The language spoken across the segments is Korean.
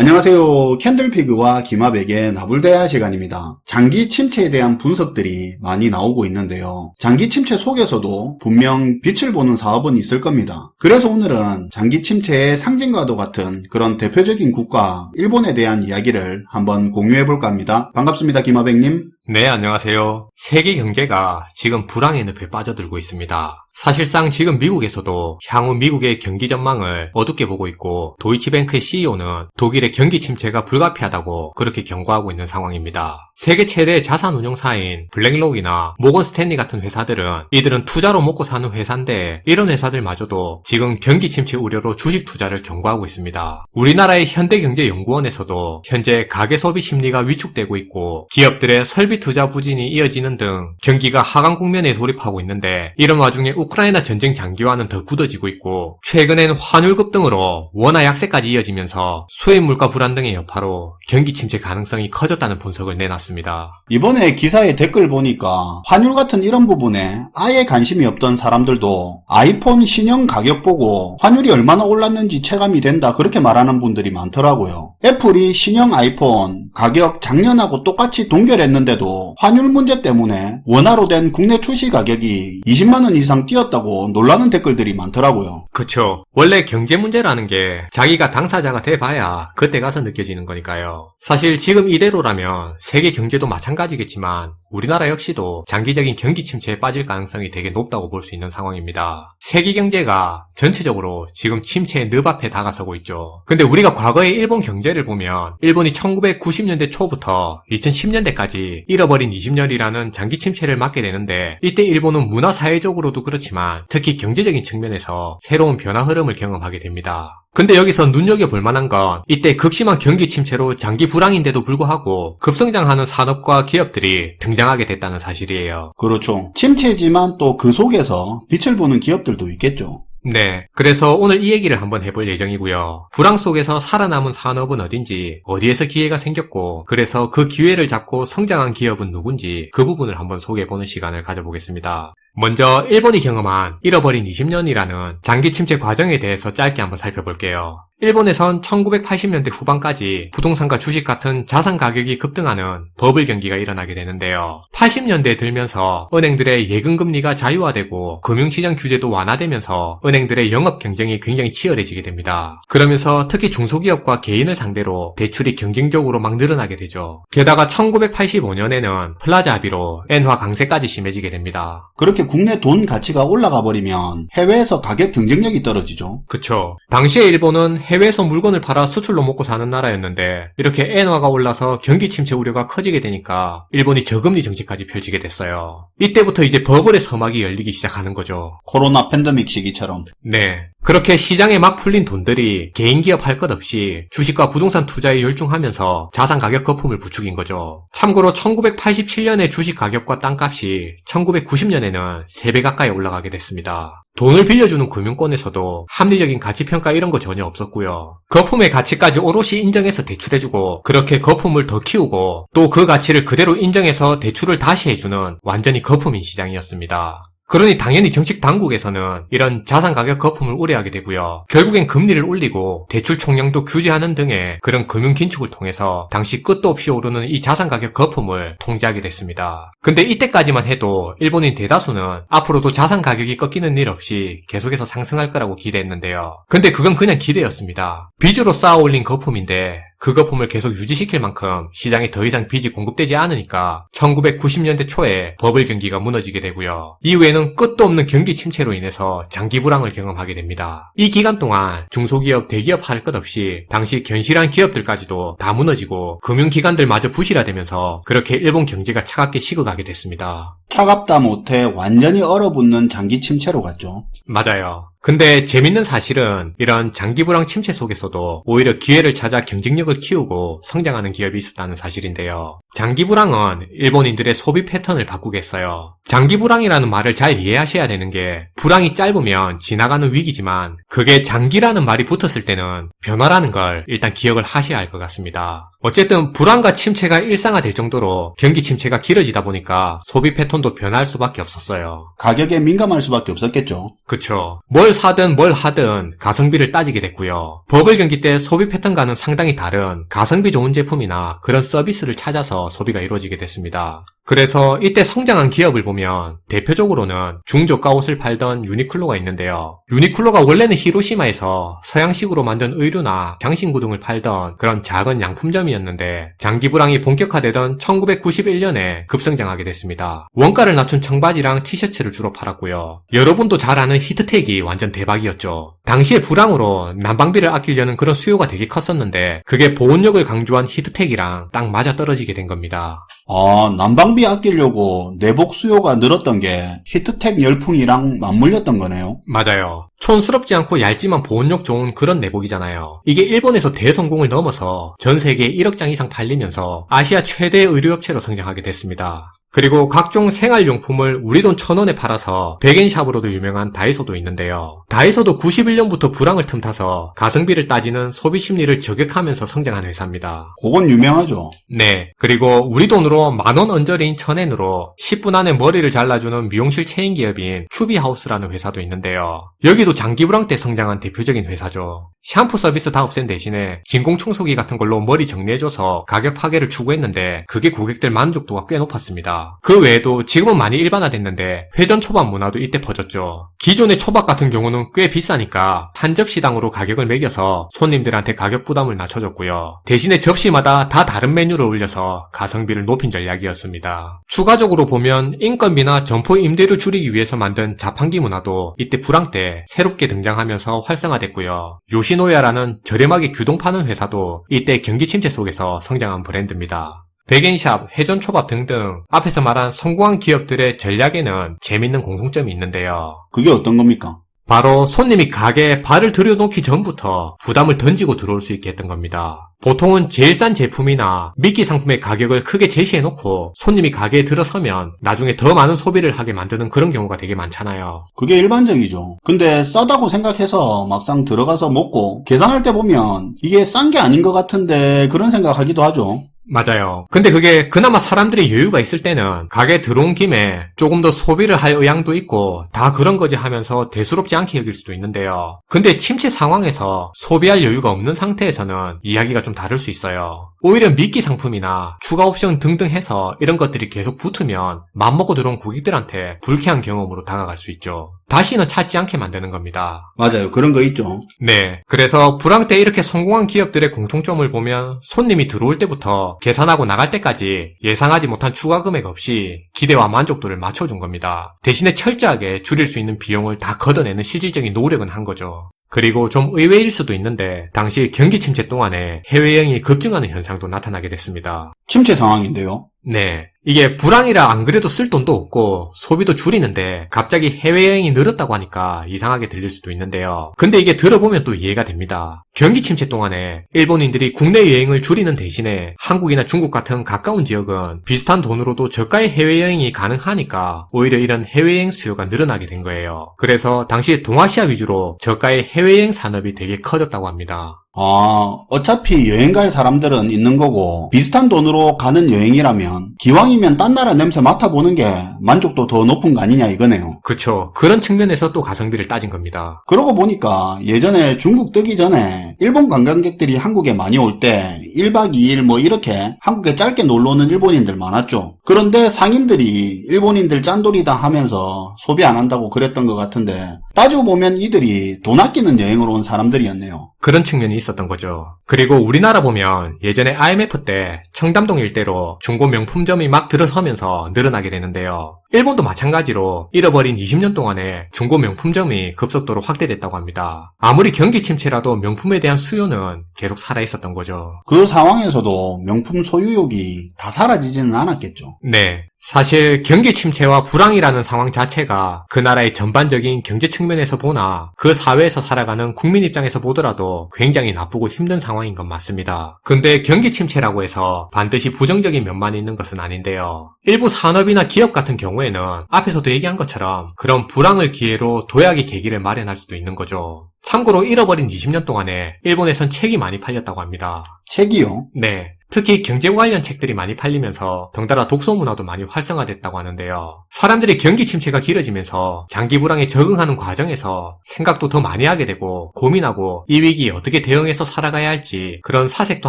안녕하세요. 캔들피그와 김합에게 나불대화 시간입니다. 장기 침체에 대한 분석들이 많이 나오고 있는데요. 장기 침체 속에서도 분명 빛을 보는 사업은 있을 겁니다. 그래서 오늘은 장기 침체의 상징과도 같은 그런 대표적인 국가, 일본에 대한 이야기를 한번 공유해 볼까 합니다. 반갑습니다. 김합백님. 네, 안녕하세요. 세계 경제가 지금 불황의 늪에 빠져들고 있습니다. 사실상 지금 미국에서도 향후 미국의 경기 전망을 어둡게 보고 있고 도이치뱅크의 CEO는 독일의 경기 침체가 불가피하다고 그렇게 경고하고 있는 상황입니다. 세계 최대 자산 운용사인 블랙록이나 모건 스탠리 같은 회사들은 이들은 투자로 먹고 사는 회사인데 이런 회사들마저도 지금 경기 침체 우려로 주식 투자를 경고하고 있습니다. 우리나라의 현대경제연구원에서도 현재 가계 소비 심리가 위축되고 있고 기업들의 설비 투자 부진이 이어지는 등 경기가 하강 국면에 돌입하고 있는데 이런 와중에 우 크라이나 전쟁 장기화는 더 굳어지고 있고 최근엔 환율 급등으로 원화 약세까지 이어지면서 수입 물가 불안 등의 여파로 경기 침체 가능성이 커졌다는 분석을 내놨습니다. 이번에 기사의 댓글 보니까 환율 같은 이런 부분에 아예 관심이 없던 사람들도 아이폰 신형 가격 보고 환율이 얼마나 올랐는지 체감이 된다 그렇게 말하는 분들이 많더라고요. 애플이 신형 아이폰 가격 작년하고 똑같이 동결했는데도 환율 문제 때문에 원화로 된 국내 출시 가격이 20만원 이상 뛰었다고 놀라는 댓글들이 많더라고요. 그쵸. 원래 경제 문제라는 게 자기가 당사자가 돼봐야 그때 가서 느껴지는 거니까요. 사실 지금 이대로라면 세계 경제도 마찬가지겠지만 우리나라 역시도 장기적인 경기 침체에 빠질 가능성이 되게 높다고 볼 수 있는 상황입니다. 세계 경제가 전체적으로 지금 침체의 늪 앞에 다가서고 있죠. 근데 우리가 과거의 일본 경제를 보면 일본이 1990년대 초부터 2010년대까지 잃어버린 20년이라는 장기 침체를 맞게 되는데 이때 일본은 문화 사회적으로도 그렇지만 특히 경제적인 측면에서 새로운 변화 흐름을 경험하게 됩니다. 근데 여기서 눈여겨볼 만한 건 이때 극심한 경기 침체로 장기 불황인데도 불구하고 급성장하는 산업과 기업들이 등장하게 됐다는 사실이에요. 그렇죠. 침체지만 또 그 속에서 빛을 보는 기업들도 있겠죠. 네. 그래서 오늘 이 얘기를 한번 해볼 예정이고요. 불황 속에서 살아남은 산업은 어딘지, 어디에서 기회가 생겼고, 그래서 그 기회를 잡고 성장한 기업은 누군지 그 부분을 한번 소개해보는 시간을 가져보겠습니다. 먼저 일본이 경험한 잃어버린 20년이라는 장기 침체 과정에 대해서 짧게 한번 살펴볼게요. 일본에선 1980년대 후반까지 부동산과 주식 같은 자산 가격이 급등하는 버블 경기가 일어나게 되는데요. 80년대 들면서 은행들의 예금 금리가 자유화되고 금융시장 규제도 완화되면서 은행들의 영업 경쟁이 굉장히 치열해지게 됩니다. 그러면서 특히 중소기업과 개인을 상대로 대출이 경쟁적으로 막 늘어나게 되죠. 게다가 1985년에는 플라자 합의로 엔화 강세까지 심해지게 됩니다. 그렇게 국내 돈 가치가 올라가 버리면 해외에서 가격 경쟁력이 떨어지죠. 그쵸. 당시에 일본은 해외에서 물건을 팔아 수출로 먹고 사는 나라였는데 이렇게 엔화가 올라서 경기 침체 우려가 커지게 되니까 일본이 저금리 정책까지 펼치게 됐어요. 이때부터 이제 버블의 서막이 열리기 시작하는 거죠. 코로나 팬데믹 시기처럼. 네. 그렇게 시장에 막 풀린 돈들이 개인 기업 할 것 없이 주식과 부동산 투자에 열중하면서 자산 가격 거품을 부추긴 거죠. 참고로 1987년에 주식 가격과 땅값이 1990년에는 3배 가까이 올라가게 됐습니다. 돈을 빌려주는 금융권에서도 합리적인 가치평가 이런 거 전혀 없었고요. 거품의 가치까지 오롯이 인정해서 대출해주고 그렇게 거품을 더 키우고 또 그 가치를 그대로 인정해서 대출을 다시 해주는 완전히 거품인 시장이었습니다. 그러니 당연히 정책 당국에서는 이런 자산 가격 거품을 우려하게 되고요. 결국엔 금리를 올리고 대출 총량도 규제하는 등의 그런 금융 긴축을 통해서 당시 끝도 없이 오르는 이 자산 가격 거품을 통제하게 됐습니다. 근데 이때까지만 해도 일본인 대다수는 앞으로도 자산 가격이 꺾이는 일 없이 계속해서 상승할 거라고 기대했는데요. 근데 그건 그냥 기대였습니다. 빚으로 쌓아 올린 거품인데 그 거품을 계속 유지시킬 만큼 시장에 더 이상 빚이 공급되지 않으니까 1990년대 초에 버블 경기가 무너지게 되고요. 이후에는 끝도 없는 경기 침체로 인해서 장기 불황을 경험하게 됩니다. 이 기간 동안 중소기업, 대기업 할 것 없이 당시 견실한 기업들까지도 다 무너지고 금융기관들마저 부실화되면서 그렇게 일본 경제가 차갑게 식어가 게 됐습니다. 차갑다 못해 완전히 얼어붙는 장기 침체로 갔죠. 맞아요. 근데 재밌는 사실은 이런 장기 불황 침체 속에서도 오히려 기회를 찾아 경쟁력을 키우고 성장하는 기업이 있었다는 사실인데요. 장기 불황은 일본인들의 소비 패턴을 바꾸겠어요. 장기 불황이라는 말을 잘 이해하셔야 되는 게 불황이 짧으면 지나가는 위기지만 그게 장기라는 말이 붙었을 때는 변화라는 걸 일단 기억을 하셔야 할 것 같습니다. 어쨌든 불황과 침체가 일상화될 정도로 경기 침체가 길어지다 보니까 소비 패턴도 변할 수밖에 없었어요. 가격에 민감할 수밖에 없었겠죠. 그쵸. 뭘뭘 사든 뭘 하든 가성비를 따지게 됐고요. 버블 경기 때 소비 패턴과는 상당히 다른 가성비 좋은 제품이나 그런 서비스를 찾아서 소비가 이루어지게 됐습니다. 그래서 이때 성장한 기업을 보면 대표적으로는 중저가 옷을 팔던 유니클로가 있는데요. 유니클로가 원래는 히로시마에서 서양식으로 만든 의류나 장신구 등을 팔던 그런 작은 양품점이었는데 장기 불황이 본격화되던 1991년에 급성장하게 됐습니다. 원가를 낮춘 청바지랑 티셔츠를 주로 팔았고요. 여러분도 잘 아는 히트텍이 완전 대박이었죠. 당시의 불황으로 난방비를 아끼려는 그런 수요가 되게 컸었는데 그게 보온력을 강조한 히트텍이랑 딱 맞아 떨어지게 된 겁니다. 아, 난방 비 아끼려고 내복 수요가 늘었던 게 히트텍 열풍이랑 맞물렸던 거네요. 맞아요. 촌스럽지 않고 얇지만 보온력 좋은 그런 내복이잖아요. 이게 일본에서 대성공을 넘어서 전 세계에 1억 장 이상 팔리면서 아시아 최대 의류업체로 성장하게 됐습니다. 그리고 각종 생활용품을 우리 돈 천원에 팔아서 백엔샵으로도 유명한 다이소도 있는데요. 다이소도 91년부터 불황을 틈타서 가성비를 따지는 소비 심리를 저격하면서 성장한 회사입니다. 그건 유명하죠. 네. 그리고 우리 돈으로 만원 언저리인 천엔으로 10분 안에 머리를 잘라주는 미용실 체인 기업인 큐비하우스라는 회사도 있는데요. 여기도 장기 불황 때 성장한 대표적인 회사죠. 샴푸 서비스 다 없앤 대신에 진공 청소기 같은 걸로 머리 정리해줘서 가격 파괴를 추구했는데 그게 고객들 만족도가 꽤 높았습니다. 그 외에도 지금은 많이 일반화됐는데 회전 초밥 문화도 이때 퍼졌죠. 기존의 초밥 같은 경우는 꽤 비싸니까 한 접시당으로 가격을 매겨서 손님들한테 가격 부담을 낮춰줬고요. 대신에 접시마다 다 다른 메뉴를 올려서 가성비를 높인 전략이었습니다. 추가적으로 보면 인건비나 점포 임대료 줄이기 위해서 만든 자판기 문화도 이때 불황 때 새롭게 등장하면서 활성화됐고요. 요시노야라는 저렴하게 규동 파는 회사도 이때 경기 침체 속에서 성장한 브랜드입니다. 백엔샵, 회전초밥 등등 앞에서 말한 성공한 기업들의 전략에는 재밌는 공통점이 있는데요. 그게 어떤 겁니까? 바로 손님이 가게에 발을 들여놓기 전부터 부담을 던지고 들어올 수 있게 했던 겁니다. 보통은 제일 싼 제품이나 미끼 상품의 가격을 크게 제시해놓고 손님이 가게에 들어서면 나중에 더 많은 소비를 하게 만드는 그런 경우가 되게 많잖아요. 그게 일반적이죠. 근데 싸다고 생각해서 막상 들어가서 먹고 계산할 때 보면 이게 싼 게 아닌 것 같은데 그런 생각하기도 하죠. 맞아요. 근데 그게 그나마 사람들이 여유가 있을 때는 가게 들어온 김에 조금 더 소비를 할 의향도 있고 다 그런 거지 하면서 대수롭지 않게 여길 수도 있는데요. 근데 침체 상황에서 소비할 여유가 없는 상태에서는 이야기가 좀 다를 수 있어요. 오히려 미끼 상품이나 추가 옵션 등등 해서 이런 것들이 계속 붙으면 맘먹고 들어온 고객들한테 불쾌한 경험으로 다가갈 수 있죠. 다시는 찾지 않게 만드는 겁니다. 맞아요. 그런 거 있죠. 네. 그래서 불황 때 이렇게 성공한 기업들의 공통점을 보면 손님이 들어올 때부터 계산하고 나갈 때까지 예상하지 못한 추가 금액 없이 기대와 만족도를 맞춰준 겁니다. 대신에 철저하게 줄일 수 있는 비용을 다 걷어내는 실질적인 노력은 한 거죠. 그리고 좀 의외일 수도 있는데 당시 경기 침체 동안에 해외여행이 급증하는 현상도 나타나게 됐습니다. 침체 상황인데요. 네. 이게 불황이라 안 그래도 쓸 돈도 없고 소비도 줄이는데 갑자기 해외여행이 늘었다고 하니까 이상하게 들릴 수도 있는데요. 근데 이게 들어보면 또 이해가 됩니다. 경기 침체 동안에 일본인들이 국내 여행을 줄이는 대신에 한국이나 중국 같은 가까운 지역은 비슷한 돈으로도 저가의 해외여행이 가능하니까 오히려 이런 해외여행 수요가 늘어나게 된 거예요. 그래서 당시 동아시아 위주로 저가의 해외여행 산업이 되게 커졌다고 합니다. 아, 어차피 여행 갈 사람들은 있는 거고, 비슷한 돈으로 가는 여행이라면, 기왕이면 딴 나라 냄새 맡아보는 게 만족도 더 높은 거 아니냐 이거네요. 그쵸. 그런 측면에서 또 가성비를 따진 겁니다. 그러고 보니까 예전에 중국 뜨기 전에 일본 관광객들이 한국에 많이 올 때 1박 2일 뭐 이렇게 한국에 짧게 놀러 오는 일본인들 많았죠. 그런데 상인들이 일본인들 짠돌이다 하면서 소비 안 한다고 그랬던 것 같은데 따지고 보면 이들이 돈 아끼는 여행으로 온 사람들이었네요. 그런 측면이 있 었던 거죠. 그리고 우리나라 보면 예전에 IMF 때 청담동 일대로 중고 명품점이 막 들어서면서 늘어나게 되는데요. 일본도 마찬가지로 잃어버린 20년 동안에 중고 명품점이 급속도로 확대됐다고 합니다. 아무리 경기 침체라도 명품에 대한 수요는 계속 살아 있었던 거죠. 그 상황에서도 명품 소유욕이 다 사라지지는 않았겠죠. 네. 사실 경기 침체와 불황이라는 상황 자체가 그 나라의 전반적인 경제 측면에서 보나 그 사회에서 살아가는 국민 입장에서 보더라도 굉장히 나쁘고 힘든 상황인 건 맞습니다. 근데 경기 침체라고 해서 반드시 부정적인 면만 있는 것은 아닌데요. 일부 산업이나 기업 같은 경우에는 앞에서도 얘기한 것처럼 그런 불황을 기회로 도약의 계기를 마련할 수도 있는 거죠. 참고로 잃어버린 20년 동안에 일본에선 책이 많이 팔렸다고 합니다. 책이요. 네. 특히 경제 관련 책들이 많이 팔리면서 덩달아 독서 문화도 많이 활성화됐다고 하는데요. 사람들이 경기 침체가 길어지면서 장기 불황에 적응하는 과정에서 생각도 더 많이 하게 되고 고민하고 이 위기에 어떻게 대응해서 살아가야 할지 그런 사색도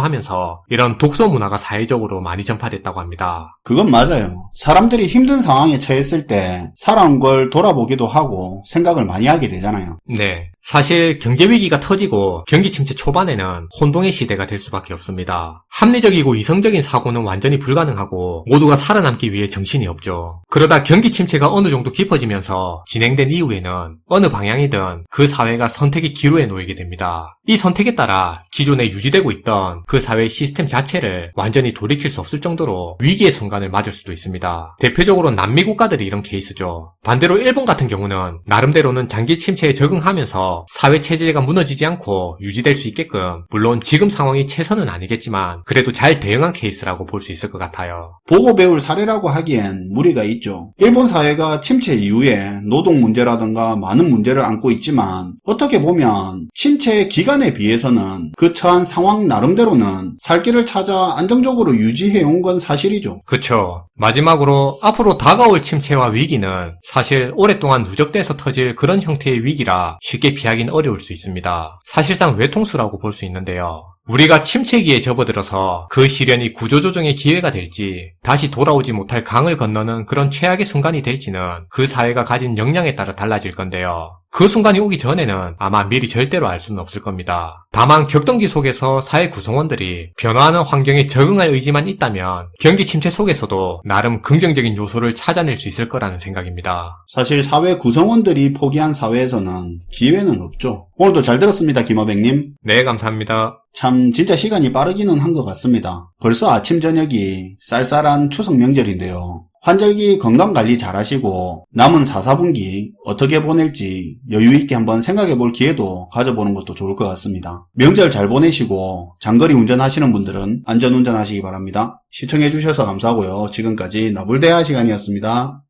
하면서 이런 독서 문화가 사회적으로 많이 전파됐다고 합니다. 그건 맞아요. 사람들이 힘든 상황에 처했을 때 살아온 걸 돌아보기도 하고 생각을 많이 하게 되잖아요. 네. 사실 경제 위기가 터지고 경기 침체 초반에는 혼동의 시대가 될 수밖에 없습니다. 합리적이고 이성적인 사고는 완전히 불가능하고 모두가 살아남기 위해 정신이 없죠. 그러다 경기 침체가 어느 정도 깊어지면서 진행된 이후에는 어느 방향이든 그 사회가 선택의 기로에 놓이게 됩니다. 이 선택에 따라 기존에 유지되고 있던 그 사회 시스템 자체를 완전히 돌이킬 수 없을 정도로 위기의 순간을 맞을 수도 있습니다. 대표적으로 남미 국가들이 이런 케이스죠. 반대로 일본 같은 경우는 나름대로는 장기 침체에 적응하면서 사회 체제가 무너지지 않고 유지될 수 있게끔 물론 지금 상황이 최선은 아니겠지만 그래도 잘 대응한 케이스라고 볼 수 있을 것 같아요. 보고 배울 사례라고 하기엔 무리가 있죠. 일본 사회가 침체 이후에 노동 문제라든가 많은 문제를 안고 있지만 어떻게 보면 침체 기간에 비해서는 그 처한 상황 나름대로는 살 길을 찾아 안정적으로 유지해 온 건 사실이죠. 그쵸. 마지막으로 앞으로 다가올 침체와 위기는 사실 오랫동안 누적돼서 터질 그런 형태의 위기라 쉽게 피 하긴 어려울 수 있습니다. 사실상 외통수라고 볼 수 있는데요. 우리가 침체기에 접어들어서 그 시련이 구조조정의 기회가 될지 다시 돌아오지 못할 강을 건너는 그런 최악의 순간이 될지는 그 사회가 가진 역량에 따라 달라질 건데요. 그 순간이 오기 전에는 아마 미리 절대로 알 수는 없을 겁니다. 다만 격동기 속에서 사회 구성원들이 변화하는 환경에 적응할 의지만 있다면 경기 침체 속에서도 나름 긍정적인 요소를 찾아낼 수 있을 거라는 생각입니다. 사실 사회 구성원들이 포기한 사회에서는 기회는 없죠. 오늘도 잘 들었습니다, 김어백님. 네, 감사합니다. 참 진짜 시간이 빠르기는 한 것 같습니다. 벌써 아침 저녁이 쌀쌀한 추석 명절인데요. 환절기 건강관리 잘 하시고 남은 4, 4분기 어떻게 보낼지 여유있게 한번 생각해 볼 기회도 가져보는 것도 좋을 것 같습니다. 명절 잘 보내시고 장거리 운전하시는 분들은 안전운전 하시기 바랍니다. 시청해 주셔서 감사하고요. 지금까지 나불대화 시간이었습니다.